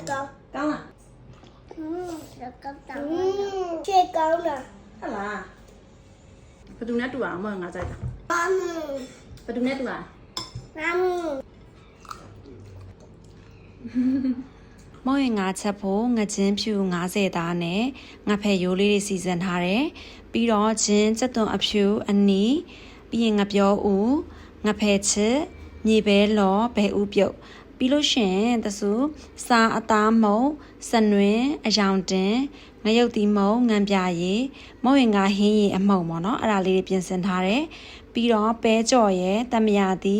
ကောင်း ကောင်းလား อืมแล้วก็ตามช่วยကောင်းတာ ဟုတ်လားဘယ်သူနဲ့တူအောင်မငါကြိုက်တာ အမ် ဘယ်သူနဲ့တူอ่ะ အမ် မောင်ရင်ငါချက်ဖို့ငချင်းဖြူ90သားနဲ့ငါဖဲရိုးလေးတွေစီစဉ်ထားတယ်ပြီးတော့ချင်းစက်သွန်အဖြူအနီးပြီးရင်ငါပြောဦးငါဖဲချစ်မြေဘဲလော်ဘဲဥပြုတ် ပြီးလို့ရှရင်တဆူစာအသားမုံစနွင်းအယောင်တင်ငရုတ်တီမုံငံပြရည်မောင်ရင်ငါဟင်းရည်အမှုံပေါ့နော်အဲ့ဒါလေးတွေပြင်ဆင်ထားတယ်ပြီးတော့ပဲကြော်ရဲ့တမယာတီ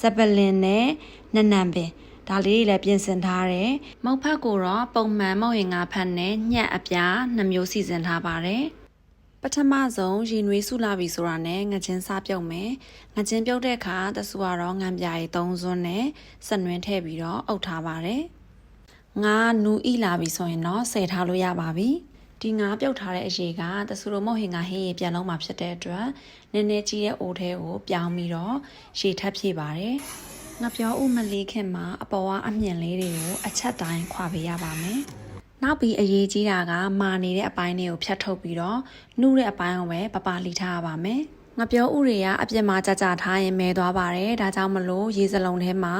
ဇပလင်နဲ့နနံပင်ဒါလေးတွေလည်းပြင်ဆင်ထားတယ်။မုတ်ဖက်ကိုတော့ပုံမှန်မုတ်ရင်ငါဖက်နဲ့ညက်အပြားနှမျိုးစီစဉ်ထားပါတယ်။ ပထမဆုံးရင်နွေးစုလာပြီဆိုတာနဲ့ငချင်းစားပြုတ်မယ်။ငချင်းပြုတ်တဲ့အခါတဆူကတော့ငံပြာရီ၃စွန်းနဲ့စနွင်းထည့်ပြီးတော့အုပ်ထားပါတယ်။ငါနူဤလာပြီဆိုရင်တော့ဆယ်ထားလို့ရပါပြီ။ဒီငါပြုတ်ထားတဲ့အရေးကတဆူလိုမဟုတ်ဟင်ကဟင်းရေပြန်လုံးမှာဖြစ်တဲ့အတွက်နည်းနည်းကြီးတဲ့အိုးထဲကိုပြောင်းပြီးတော့ရေထပ်ဖြည့်ပါတယ်။ငါပြောဦးမလေးခင်မှာအပေါ်ကအမြင့်လေးတွေကိုအချက်တိုင်းခွာပေးရပါမယ်။ နောက်ပြီးအရေးကြီးတာကမာနေတဲ့အပိုင်းတွေကိုဖြတ်ထုတ်ပြီးတော့နှူးတဲ့အပိုင်းကိုပဲပပလီထားရပါမယ်။ငါပြောဦးတွေကအပြစ်မှာကြကြထားရင်မဲသွားပါတယ်။ဒါကြောင့်မလို့ရေစလုံးထဲမှာ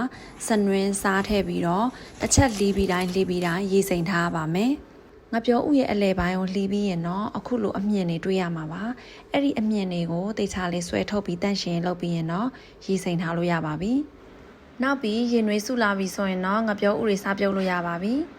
စနွင်းစားထည့်ပြီးတော့တစ်ချက်လီးပြီးတိုင်းလီးပြီးတိုင်းရေစိမ်ထားရပါမယ်။ငါပြောဦးရဲ့အလဲပိုင်းကိုလှီးပြီးရင်တော့အခုလိုအမြင့်တွေတွေ့ရမှာပါ။အဲ့ဒီအမြင့်တွေကိုတေချာလေးဆွဲထုတ်ပြီးတန့်ရှင်လုပ်ပြီးရင်တော့ရေစိမ်ထားလို့ရပါပြီ။နောက်ပြီးရင်နွေးစုလာပြီဆိုရင်တော့ငပြောဥတွေစားပြုတ်လို့ရပါပြီ။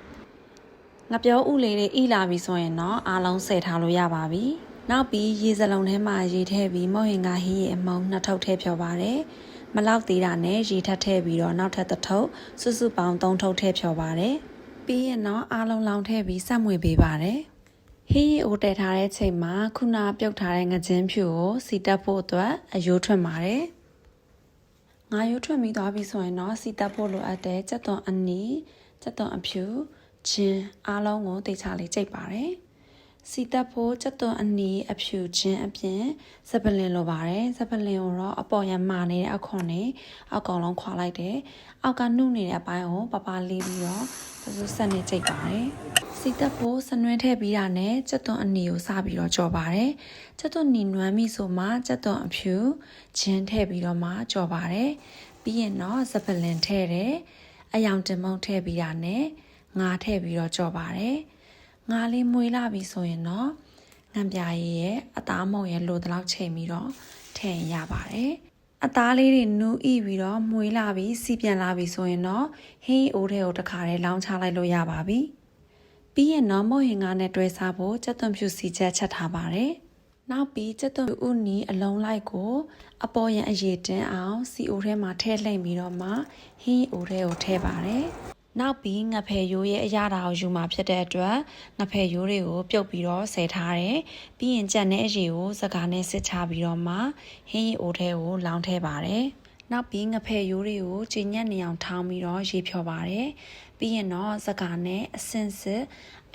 ငပြောဥလေးတွေဣလာပြီဆိုရင်တော့အားလုံးဆယ်ထားလို့ရပါပြီ။နောက်ပြီးရေစလုံးထဲမှာရေထည့်ပြီးမုတ်ဟင်ကဟင်းရဲ့အမုံနှစ်ထုပ်ထည့်ဖြော်ပါတယ်။မလောက်သေးတာနဲ့ရေထပ်ထည့်ပြီးတော့နောက်ထပ်တစ်ထုပ်စုစုပေါင်းသုံးထုပ်ထည့်ဖြော်ပါတယ်။ပြီးရင်တော့အားလုံးလောင်ထည့်ပြီးစက်မွေပေးပါတယ်။ဟေးရီအိုတည်ထားတဲ့ချိန်မှာခုနပြုတ်ထားတဲ့ငချင်းဖြူကိုစီတက်ဖို့အတွက်အယိုးထွက်ပါတယ်။ငါရိုးထွက်မိသွားပြီဆိုရင်တော့စီတက်ဖို့လိုအပ်တဲ့ကြက်သွန်အနီကြက်သွန်အဖြူ ချင်းအားလုံးကိုတေချာလေးကြိတ်ပါတယ်။စီတက်ဖို့ကြက်သွန်အနီအဖြူချင်းအပြင်စပလင်လိုပါတယ်။စပလင်ကိုတော့အပေါ်ရမာနေတဲ့အခွန်နဲ့အောက်ကောင်လုံးခွာလိုက်တယ်။အောက်ကနှုတ်နေတဲ့အပိုင်းကိုပပလေးပြီးတော့ပစုဆက်နဲ့ကြိတ်ပါတယ်။စီတက်ဖို့စနွင်းထည့်ပြီးတာနဲ့ကြက်သွန်အနီကိုစပြီးတော့ကြော်ပါတယ်။ကြက်သွန်နီနွမ်းမိဆိုမှကြက်သွန်အဖြူချင်းထည့်ပြီးတော့မှကြော်ပါတယ်။ပြီးရင်တော့စပလင်ထည့်တယ်။အယောင်တင်မုံထည့်ပြီးတာနဲ့ ငါထည့်ပြီးတော့ကြော်ပါတယ်။ငါလေးမွေးလာပြီဆိုရင်တော့ငံပြာရည်ရဲ့အသားမုံရဲ့လိုတလောက်ချိန်ပြီးတော့ထည့်ရင်ရပါတယ်။အသားလေးတွေနူးဤပြီးတော့မွေးလာပြီးစီပြန်လာပြီဆိုရင်တော့ဟင်းအိုးထဲကိုတစ်ခါတည်းလောင်းချလိုက်လို့ရပါပြီ။ပြီးရင်တော့မုတ်ဟင်ကားနဲ့တွဲစားဖို့ကြက်သွန်ဖြူစီချက်ချက်ထားပါတယ်။နောက်ပြီးကြက်သွန်ဥနီအလုံးလိုက်ကို အပေါ်ရန်အရေးတင်းအောင်စီအိုထဲမှာထည့်လှိမ့်ပြီးတော့မှဟင်းအိုထဲကိုထည့်ပါတယ်။ နောက်ပြီးငဖယ်ရိုးရဲ့အရာတာကိုယူมาဖြစ်တဲ့အတွက်ငဖယ်ရိုးတွေကိုပြုတ်ပြီးတော့ဆယ်ထားတယ်။ပြီးရင်ကြက်နဲ့အရေကိုစကားနဲ့စစ်ချပြီးတော့မှဟင်းရီအိုထဲကိုလောင်းထည့်ပါတယ်။နောက်ပြီးငဖယ်ရိုးတွေကိုကျဉ်ညက်နေအောင်ထောင်းပြီးတော့ရေဖြော်ပါတယ်။ပြီးရင်တော့စကားနဲ့အစင်စစ်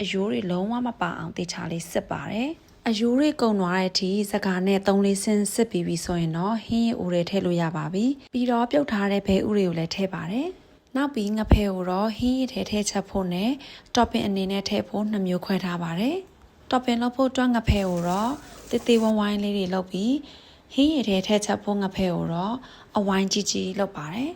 အယိုးတွေလုံးဝမပါအောင်တေချာလေးစစ်ပါတယ်။အယိုးတွေကုန်သွားတဲ့အထိစကားနဲ့သုံးလေးဆင်းစစ်ပြီးပြီဆိုရင်တော့ဟင်းရီအိုတွေထည့်လို့ရပါပြီ။ပြီးတော့ပြုတ်ထားတဲ့ဘဲဥတွေကိုလည်းထည့်ပါတယ်။ နောက်ပြီးငဖဲကိုတော့ဟင်းရည်ထဲထည့်ချက်ဖို့နဲ့ topping အနေနဲ့ထည့်ဖို့နှစ်မျိုးခွဲထားပါတယ်။ topping လုပ်ဖို့အတွက်ငဖဲကိုတော့တေးသေးဝိုင်းဝိုင်းလေးတွေလုပ်ပြီးဟင်းရည်ထဲထည့်ချက်ဖို့ငဖဲကိုတော့အဝိုင်းကြီးကြီးလုပ်ပါတယ်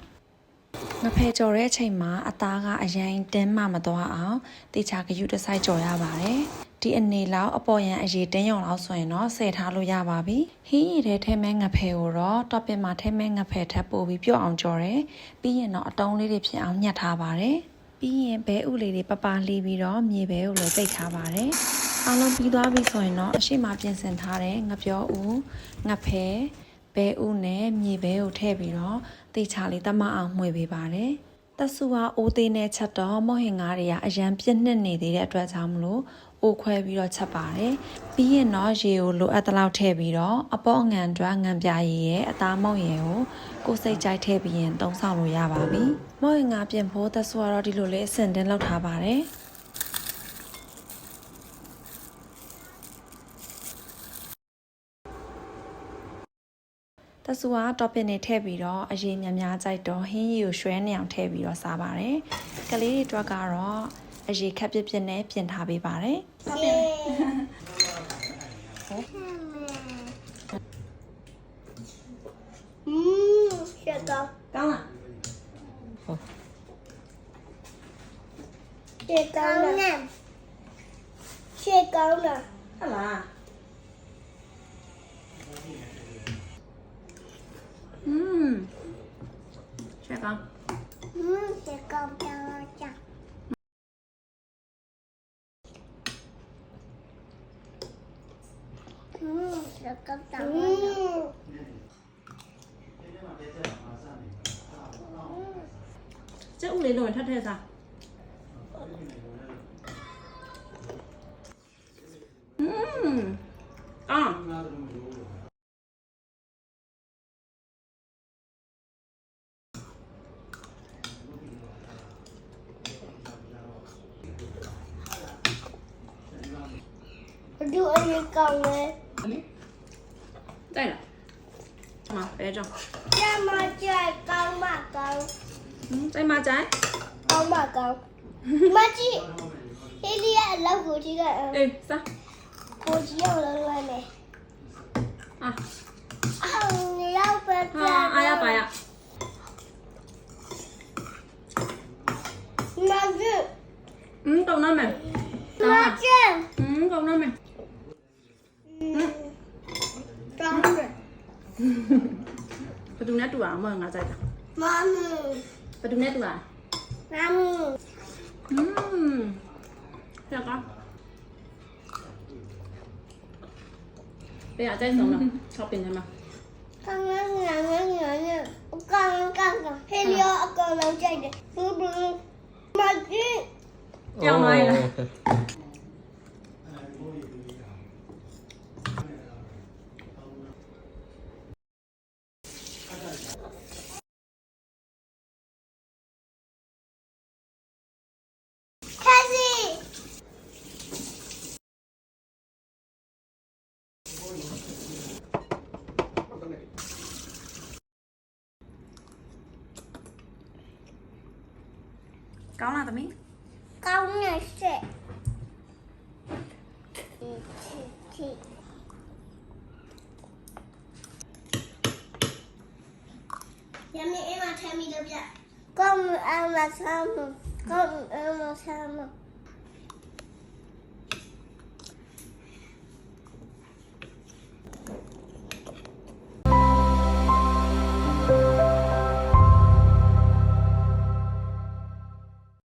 ။ငဖဲကြော်တဲ့အချိန်မှာအသားကအရင်တင်းမှမသွားအောင်တေချာကယူတစ်ဆိုင်ကြော်ရပါတယ်။ ဒီအနေလောက်အပေါ်ရန်အရေးတင်းရုံလောက်ဆိုရင်တော့ဆယ်ထားလို့ရပါပြီ။ဟင်းရည်ထဲထဲမဲ့ငဖဲကိုတော့ topping မှာထဲမဲ့ငဖဲထပ်ပို့ပြီးပြုတ်အောင်ကြော်တယ်။ပြီးရင်တော့အတုံးလေးတွေဖြစ်အောင်ညှက်ထားပါတယ်။ပြီးရင်ဘဲဥလေးတွေပပလီးပြီးတော့မြေဘဲကိုလည်းပိတ်ထားပါတယ်။အားလုံးပြီးသွားပြီဆိုရင်တော့အရှိမပြင်ဆင်ထားတဲ့ငပြောဥငဖဲဘဲဥနဲ့မြေဘဲကိုထည့်ပြီးတော့တေချာလေးတမအောင်မှွေပေးပါတယ်။ တဆူဟာအိုးသေးနဲ့ချက်တော့မော့ဟင်ငါးတွေကအရန်ပြည့်နှစ်နေသေးတဲ့အတွက်ကြောင့်မလို့အိုးခွဲပြီးတော့ချက်ပါတယ်။ပြီးရင်တော့ရေကိုလိုအပ်သလောက်ထည့်ပြီးတော့အပေါ့အငံအတွက်ငံပြာရည်ရဲ့အသားမုံရည်ကိုကိုယ်စိတ်ကြိုက်ထည့်ပြီးရင်သုံးဆောင်လို့ရပါပြီ။မော့ဟင်ငါးပြင်ဖို့တဆူကတော့ဒီလိုလေးအစင်တင်းလောက်ထားပါတယ်။ တဆူက topping တွေထည့်ပြီးတော့အရင်များများကြိုက်တော့ဟင်းရီကိုရွှဲနေအောင်ထည့်ပြီးတော့စားပါတယ်။ကလေးတွေတွက်ကတော့အရင်ခက်ပြစ်ပြစ်နဲ့ပြင်ထားပေးပါတယ်။ဟုတ်ပြီ။ဟုတ်။อืมเสียดายကောင်းလားဟုတ်เสียดายนะเสียดายนะဟုတ်လား hả con? Ừ, thì con cho cho. Ừ, thì con cho cho. Chắc uống lấy đồ thật hay sao? 들어니까왜 đây là, mà bé cho. cha mà chơi con mà con. Ừ, trái mà trái. Con mà con. Mà chị đi đi ăn lâu của chị rồi ê sao? Của chị lâu lâu rồi này. À. À lâu bé à ai à bài à mà chị. Ừ con nói mày mà chị. Ừ con nói mày Petunnya dua, mau nggak saya? Mami. Petunnya dua. Mami. Hmm. Ya kak. Bây giờ chơi xong rồi, shopping thôi mà. Con nhớ nhớ nhớ nhớ nhớ. Con con con. Helio con làm chơi đi. Mà chứ. Chào mày. ကောင်းလားသမီးကောင်းနေစေရမင်းအမထမ်းမိလို့ပြကောင်းအောင်မဆောင် 嗯嗯，我看了。